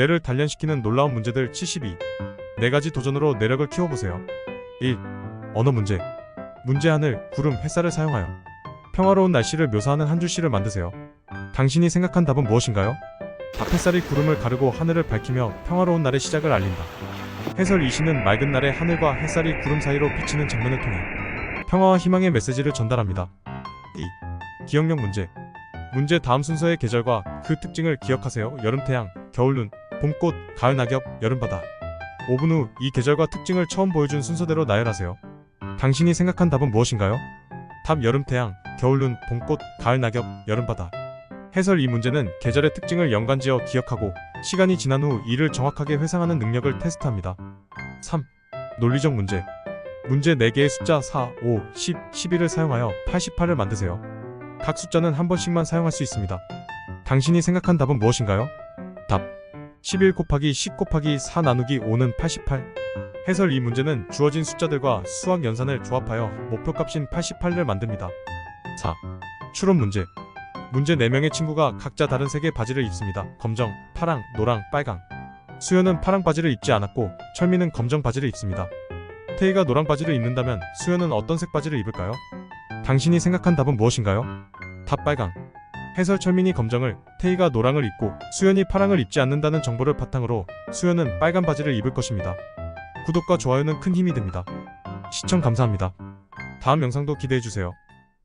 뇌를 단련시키는 놀라운 문제들 72. 네 가지 도전으로 내력을 키워보세요. 1. 언어 문제. 문제 하늘, 구름, 햇살을 사용하여 평화로운 날씨를 묘사하는 한 줄시를 만드세요. 당신이 생각한 답은 무엇인가요? 답 햇살이 구름을 가르고 하늘을 밝히며 평화로운 날의 시작을 알린다. 해설 이 시는 맑은 날의 하늘과 햇살이 구름 사이로 비치는 장면을 통해 평화와 희망의 메시지를 전달합니다. 2. 기억력 문제. 문제 다음 순서의 계절과 그 특징을 기억하세요. 여름 태양, 겨울 눈, 봄꽃, 가을 낙엽, 여름 바다. 5분 후 이 계절과 특징을 처음 보여준 순서대로 나열하세요. 당신이 생각한 답은 무엇인가요? 답 여름 태양, 겨울 눈, 봄꽃, 가을 낙엽, 여름 바다. 해설 이 문제는 계절의 특징을 연관지어 기억하고 시간이 지난 후 이를 정확하게 회상하는 능력을 테스트합니다. 3. 논리적 문제. 문제 4개의 숫자 4, 5, 10, 11을 사용하여 88을 만드세요. 각 숫자는 한 번씩만 사용할 수 있습니다. 당신이 생각한 답은 무엇인가요? 답. 11 곱하기 10 곱하기 4 나누기 5는 88. 해설 이 문제는 주어진 숫자들과 수학 연산을 조합하여 목표값인 88을 만듭니다. 4. 추론 문제. 문제 4명의 친구가 각자 다른 색의 바지를 입습니다. 검정, 파랑, 노랑, 빨강. 수연은 파랑 바지를 입지 않았고 철민은 검정 바지를 입습니다. 태희가 노랑 바지를 입는다면 수연은 어떤 색 바지를 입을까요? 당신이 생각한 답은 무엇인가요? 답 빨강. 해설 철민이 검정을, 태희가 노랑을 입고 수연이 파랑을 입지 않는다는 정보를 바탕으로 수연은 빨간 바지를 입을 것입니다. 구독과 좋아요는 큰 힘이 됩니다. 시청 감사합니다. 다음 영상도 기대해주세요.